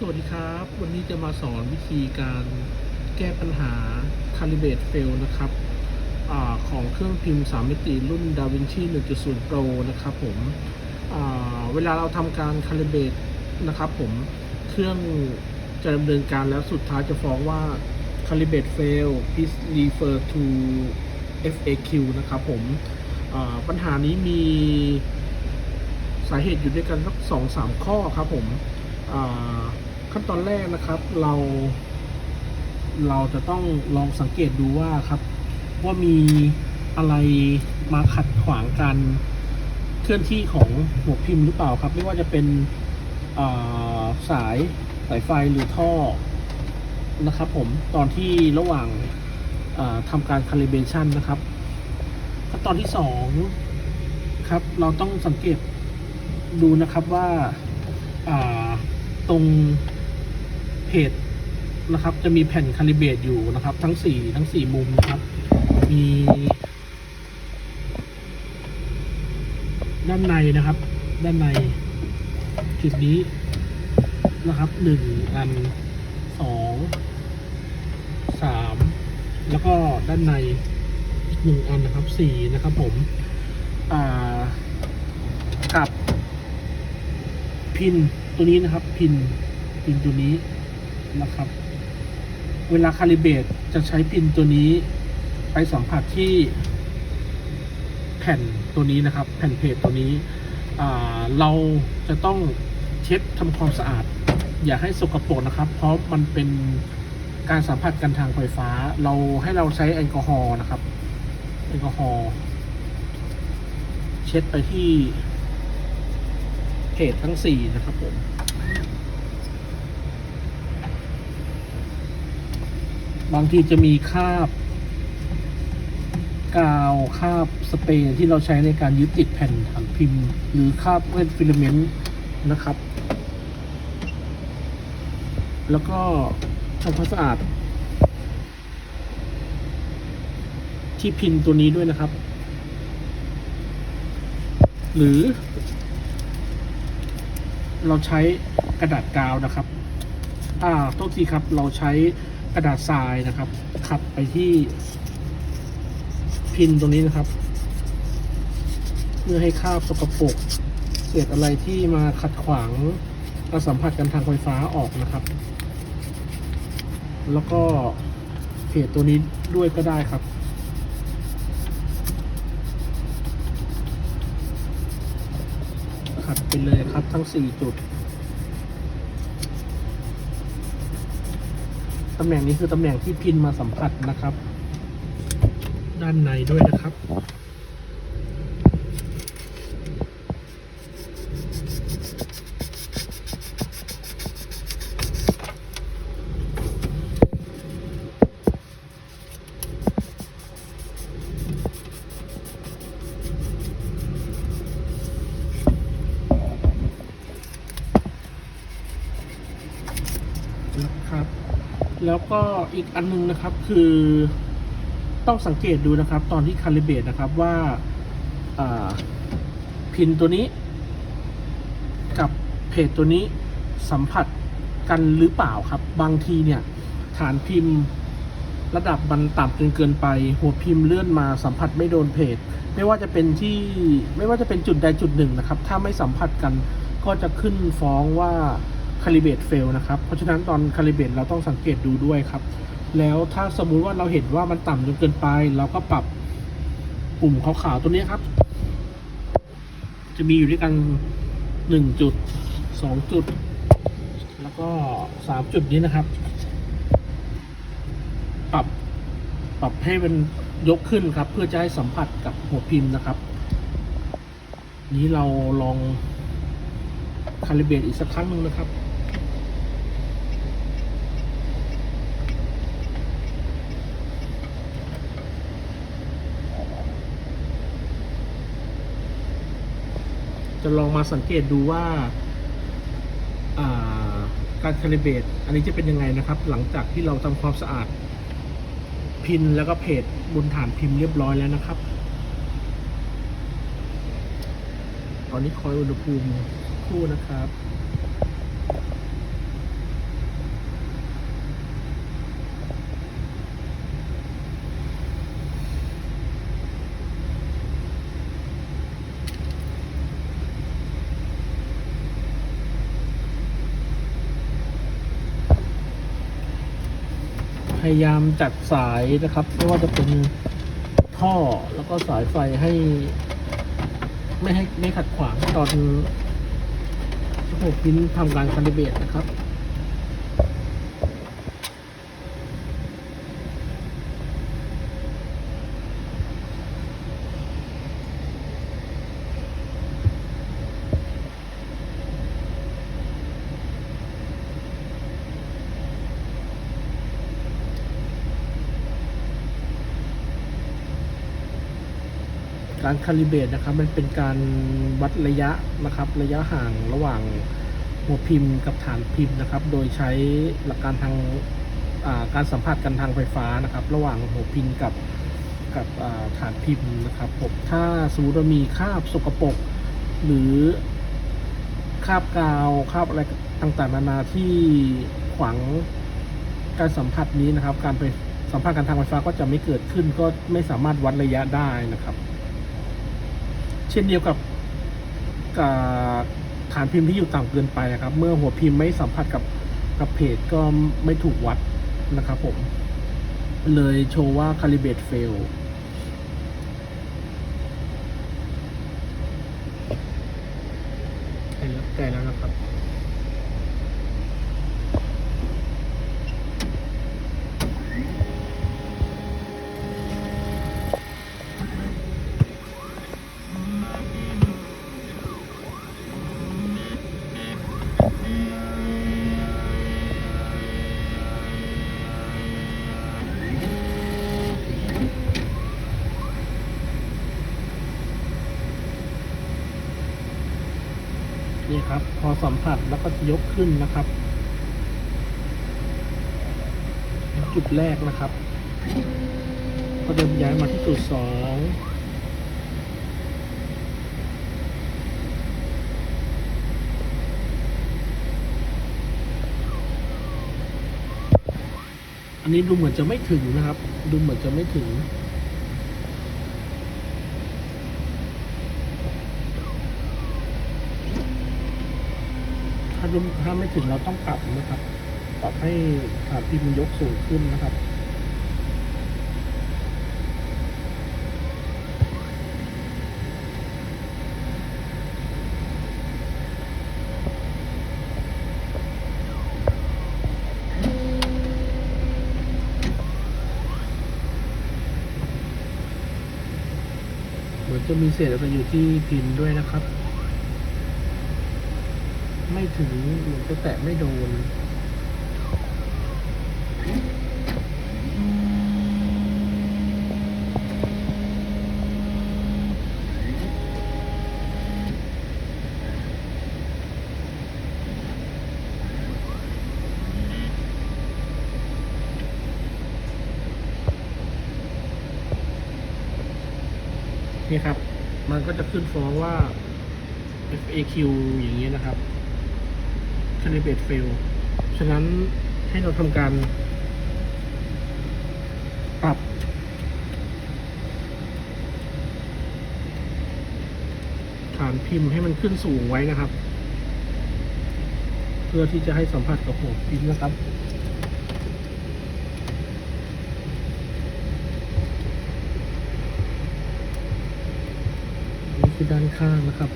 สวัสดีครับ วันนี้จะมาสอนวิธีการแก้ปัญหา Calibrate Fail นะครับอของเครื่องพิมพ์ 3 มิติรุ่น DaVinci 1.0 Pro นะครับผมเวลาเราทำการ Calibrate นะครับผมเครื่องจะดำเนินการแล้วสุดท้ายจะฟ้องว่า Calibrate Fail please refer to FAQ นะครับผมปัญหานี้มีสาเหตุอยู่ด้วยกันสักสองสามข้อครับผม อ่า ขั้นตอนแรกนะครับเรา เราจะต้องลองสังเกตดูว่าครับ ว่ามีอะไรมาขัดขวางการเคลื่อนที่ของหัวพิมพ์หรือเปล่าครับ ไม่ว่าจะเป็นสายสายไฟหรือท่อนะครับผมตอนที่ระหว่างาทำการ calibration นะครับขั้นตอนที่สองครับ เราต้องสังเกตดูนะครับว่าอ่าตรง เพจนะครับ จะมีแผ่นคาลิเบตอยู่นะครับ ทั้งสี่ทั้งสี่มุมนะครับ มีด้านในนะครับ ด้านในจุดนี้นะครับหนึ่งอันสองสามแล้วก็ด้านในอีกหนึ่งอันนะครับสี่นะครับผมอ่ากับพินตัวนี้นะครับ พินพินตัวนี้ นะครับ เวลาคาลิเบตจะใช้พินตัวนี้ไปสัมผัสที่แผ่นตัวนี้นะครับ แผ่นเพจตัวนี้ เราจะต้องเช็ดทำความสะอาด อย่าให้สกปรกนะครับ เพราะมันเป็นการสัมผัสกันทางไฟฟ้า เราให้เราใช้แอลกอฮอล์นะครับแอลกอฮอล์เช็ดไปที่เพจทั้งสี่นะครับผม บางทีจะมีคาบ กาวคาบสเปรย์ที่เราใช้ในการยึดติดแผ่นถังพิมพ์ หรือคาบเวทฟิลเมนต์นะครับ แล้วก็ทำความสะอาด ที่พินตัวนี้ด้วยนะครับ หรือ เราใช้กระดาษกาวนะครับ อ่าโทษทีครับเราใช้ กระดาษทรายนะครับ ขัดไปที่พินตรงนี้นะครับ เพื่อให้คราบสกปรกเศษอะไรที่มาขัดขวางการสัมผัสกันทางไฟฟ้าออกนะครับ แล้วก็เพจตัวนี้ด้วยก็ได้ครับขัดไปเลยครับทั้ง 4 จุด ตำแหน่งนี้คือตำแหน่งที่พินมาสัมผัสนะครับ ด้านในด้วยนะครับนะครับ แล้วก็อีกอันนึงนะครับคือต้องสังเกตดูนะครับ ตอนที่คาลิเบตนะครับว่าอ่าพินตัวนี้ กับเพจตัวนี้สัมผัสกันหรือเปล่าครับ บางทีเนี่ย ฐานพิมพ์ระดับมันต่ำจนเกินไป หัวพิมพ์เลื่อนมาสัมผัสไม่โดนเพจไม่ว่าจะเป็นที่ไม่ว่าจะเป็นจุดใดจุดหนึ่งนะครับ ถ้าไม่สัมผัสกันก็จะขึ้นฟ้องว่า คาลิเบตเฟลนะครับ เพราะฉะนั้นตอนคาลิเบตเราต้องสังเกตดูด้วยครับ แล้วถ้าสมมุติว่าเราเห็นว่ามันต่ำจนเกินไป เราก็ปรับปุ่มขาวๆตัวนี้ครับ จะมีอยู่ด้วยกันหนึ่งจุดสองจุด แล้วก็สามจุดนี้นะครับ ปรับปรับให้มันยกขึ้นครับ เพื่อจะให้สัมผัสกับหัวพิมพ์นะครับ นี้เราลองคาลิเบตอีกสักครั้งหนึ่งนะครับ จะลองมาสังเกตดูว่าการคาลิเบตอันนี้จะเป็นยังไงนะครับ หลังจากที่เราทำความสะอาด พินแล้วก็เพจบนฐานพิมพ์เรียบร้อยแล้วนะครับ ตอนนี้คอยอุณหภูมิคู่นะครับ ยายามจัดสายนะครับไม่ว่าจะเป็นท่อแล้วก็สายไฟให้ ไม่ให้ไม่ขัดขวางตอนระบบพินทำการคันดิเบตนะครับ การคาลิเบรตนะครับ มันเป็นการวัดระยะนะครับ ระยะห่างระหว่างหัวพิมพ์กับฐานพิมพ์นะครับ โดยใช้หลักการทางาการสัมผัสกันทางไฟฟ้านะครับ ระหว่างหัวพิมพ์กับกับาฐานพิมพ์นะครับผมถ้าสมมติว่ามีคราบสกปรกหรือคราบกาวคราบอะไรต่างๆนานาที่ขวางการสัมผัสนี้นะครับ การไปสัมผัสกันทางไฟฟ้าก็จะไม่เกิดขึ้นก็ไม่สามารถวัดระยะได้นะครับ เช่นเดียวกับฐานพิมพ์ที่อยู่ต่ำเกินไปนะครับ เมื่อหัวพิมพ์ไม่สัมผัสกับกับเพจก็ไม่ถูกวัดนะครับผม เลยโชว์ว่า calibrate fail ใกล้แล้วใกล้แล้วนะครับ นี่ครับ พอสัมผัสแล้วก็จะยกขึ้นนะครับ จุดแรกนะครับ ก็จะย้ายมาที่จุดสองอันนี้ดูเหมือนจะไม่ถึงนะครับ ดูเหมือนจะไม่ถึงาดูถ้าไม่ถึงเราต้องปรับนะครับ ปรับให้ฐานพิมพ์ยกสูงขึ้นนะครับเหมือนจะมีเศษอะไรอยู่ที่พิมพ์ด้วยนะครับ ไม่ถึงเหมือนจะแตะไม่โดนนี่ครับ มันก็จะขึ้นฟ้องว่า FAQ อย่างนี้นะครับ calibrate fail ฉะนั้นให้เราทำการปรับฐานพิมพ์ให้มันขึ้นสูงไว้นะครับ เพื่อที่จะให้สัมผัสกับหัวพิมพ์นะครับนี่คือด้านข้างนะครับ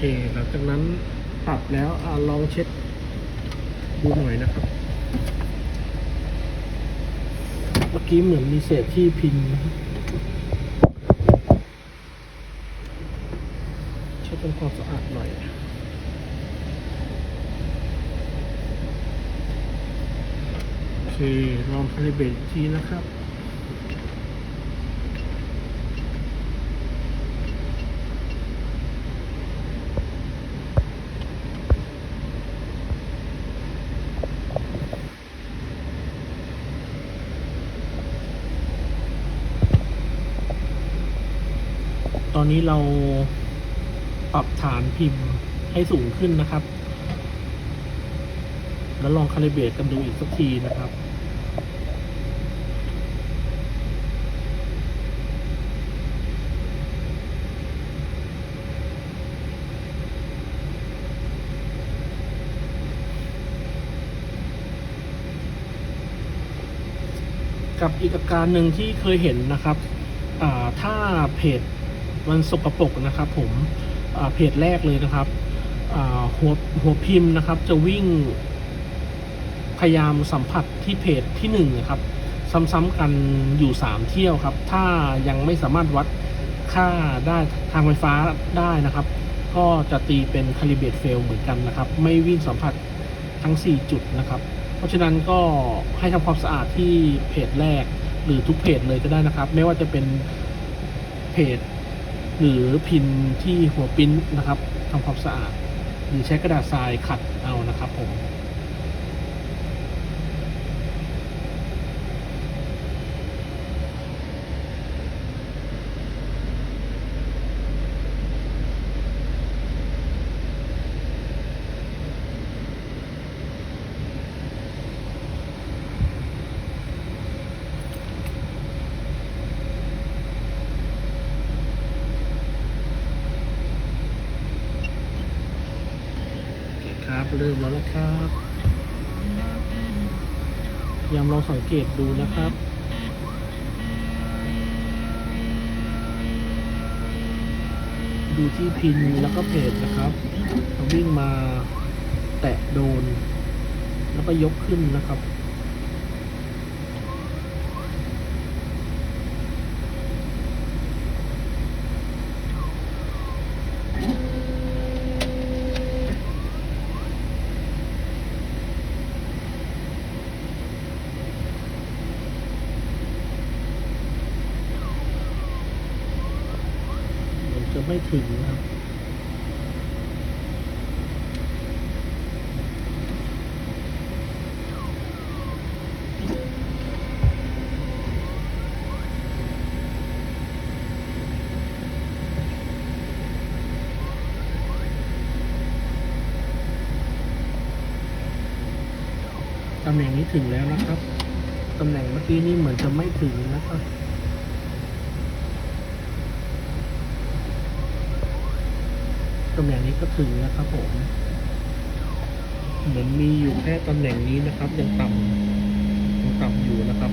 เค หลังจากนั้นปรับแล้วอลองเช็ดดูหน่อยนะครับ เมื่อกี้เหมือนมีเศษที่พิมพ์นะครับเช็ดทำความสะอาดหน่อยโอเคลองคาลิเบรตอีกทีนะครับ อนนี้เราปรับฐานพิมพ์ให้สูงขึ้นนะครับ แล้วลองคาลิเบรตกันดูอีกสักทีนะครับกับอีกอาการหนึ่งที่เคยเห็นนะครับ ถ้าเพจ มันสกปรกนะครับผมเพจแรกเลยนะครับหัวหัวพิมพ์นะครับ จะวิ่งพยายามสัมผัสที่เพจที่หนึ่งนะครับ ซ้ำๆกันอยู่สามเที่ยวครับ ถ้ายังไม่สามารถวัดค่าได้ทางไฟฟ้าได้นะครับ ก็จะตีเป็นคาลิเบตเฟลเหมือนกันนะครับ ไม่วิ่งสัมผัสทั้ง 4 จุดนะครับ เพราะฉะนั้นก็ให้ทำความสะอาดที่เพจแรกหรือทุกเพจเลยก็ได้นะครับ ไม่ว่าจะเป็นเพจ หรือพินที่หัวปิ้นนะครับทำความสะอาด หรือใช้กระดาษทรายขัดเอานะครับผม เรับเริ่มแล้วนะครับยายามลองสังเกตดูนะครับดูที่พินแล้วก็เพจนะครับวิ่งมาแตะโดน แล้วก็ยกขึ้นนะครับ ไม่ถึงนะครับตำแหน่งนี้ถึงแล้วนะครับ ตำแหน่งเมื่อกี้นี่เหมือนจะไม่ถึงนะครับ ตำแหน่งนี้ก็ถึงนะครับผมเหมือนมีอยู่แค่ตำแหน่งนี้นะครับ ยังต่ำยังต่ำอยู่นะครับ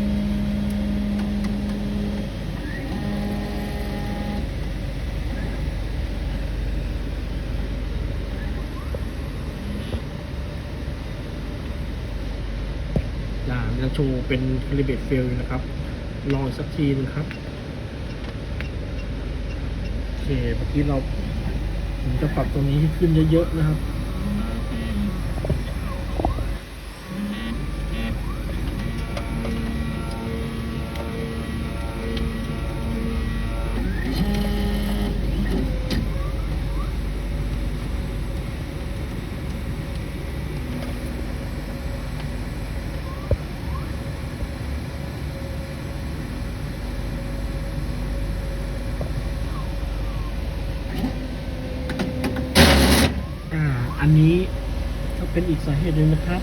อ่ายังโชว์เป็นคลิเบตเฟลย์นะครับ ลองสักทีนึงครับ โอเค เมื่อกี้เรา ผมจะปรับตรงนี้ให้ขึ้นเยอะๆนะครับ อันนี้ก็เป็นอีกสาเหตุหนึ่งนะครับ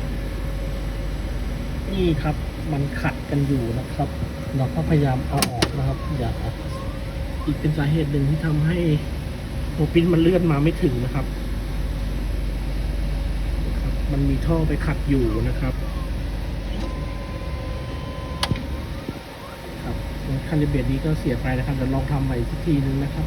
นี่ครับมันขัดกันอยู่นะครับ เราก็พยายามเอาออกนะครับ อย่าอีกเป็นสาเหตุหนึ่งที่ทำให้โมปินมันเลื่อนมาไม่ถึงนะครับ มันมีท่อไปขัดอยู่นะครับครับคาลิเบตนี้ก็เสียไปนะครับเดี๋ยวลองทำใหม่อีกสักทีนึงนะครับ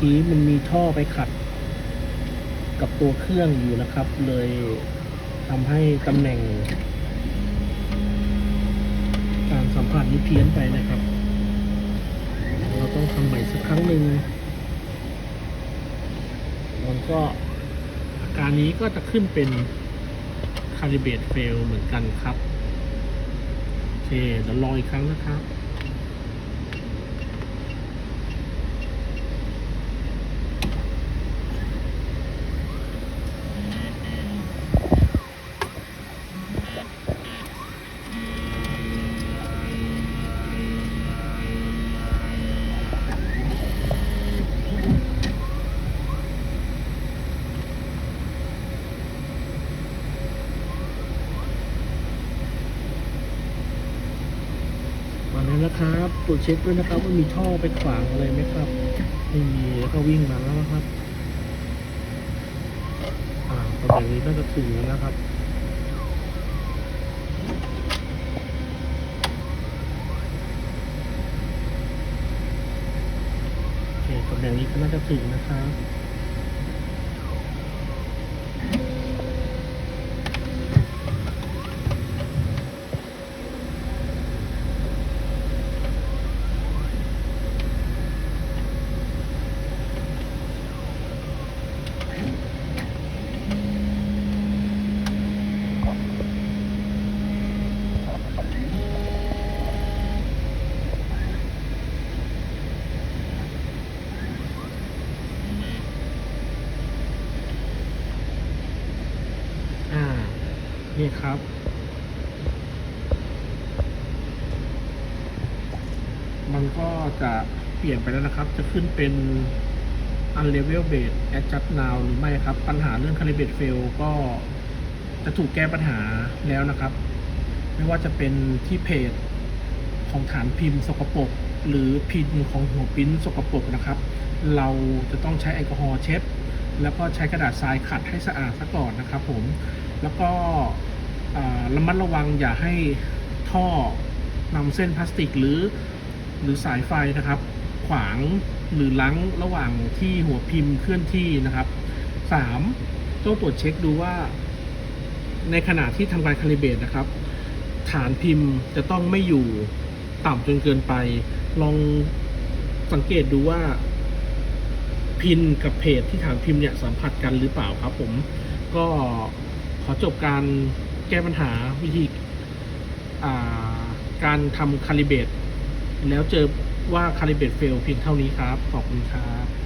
กี้มันมีท่อไปขัด กับตัวเครื่องอยู่นะครับ เลยทำให้ตำแหน่ง การสัมผัสนี้เพี้ยนไปนะครับ เราต้องทำใหม่สักครั้งหนึ่งมันก็อาการนี้ก็จะขึ้นเป็น calibrate fail เหมือนกันครับ โอเคเดี๋ยวรออีกครั้งนะครับ นะครับตรวจเช็คด้วยนะครับว่ามีท่อไปขวางอะไรไหมครับไม่มีแล้วก็วิ่งมาแล้วนะครับ อ่าตำแหน่งนี้น่าจะถึงแล้วนะครับโอเคตำแหน่งนี้ก็น่าจะถึงนะครับ อ่า นี่ ครับ มันก็จะเปลี่ยนไปแล้วนะครับ จะขึ้นเป็น unlevel base adjust now หรือไม่ครับ ปัญหาเรื่อง calibrate fail ก็จะถูกแก้ปัญหาแล้วนะครับ ไม่ว่าจะเป็นที่เพจของฐานพิมพ์สกปรกหรือพิมพ์ของหัวปิ้นสกปรกนะครับ เราจะต้องใช้แอลกอฮอล์เช็ดแล้วก็ใช้กระดาษทรายขัดให้สะอาดซะก่อนนะครับผม แล้วก็ ระมัดระวังอย่าให้ท่อนำเส้นพลาสติกหรือหรือสายไฟนะครับ ขวางหรือลังระหว่างที่หัวพิมพ์เคลื่อนที่นะครับสามต้องตรวจเช็คดูว่า ในขณะที่ทำการคาลิเบตนะครับ ฐานพิมพ์จะต้องไม่อยู่ต่ำจนเกินไป ลองสังเกตดูว่าพินกับเพจที่ฐานพิมพ์เนี่ยสัมผัสกันหรือเปล่าครับผมก็ขอจบการ แก้ปัญหาวิธีการทำคาลิเบตแล้วเจอว่าคาลิเบตเฟลเพียงเท่านี้ครับ ขอบคุณครับ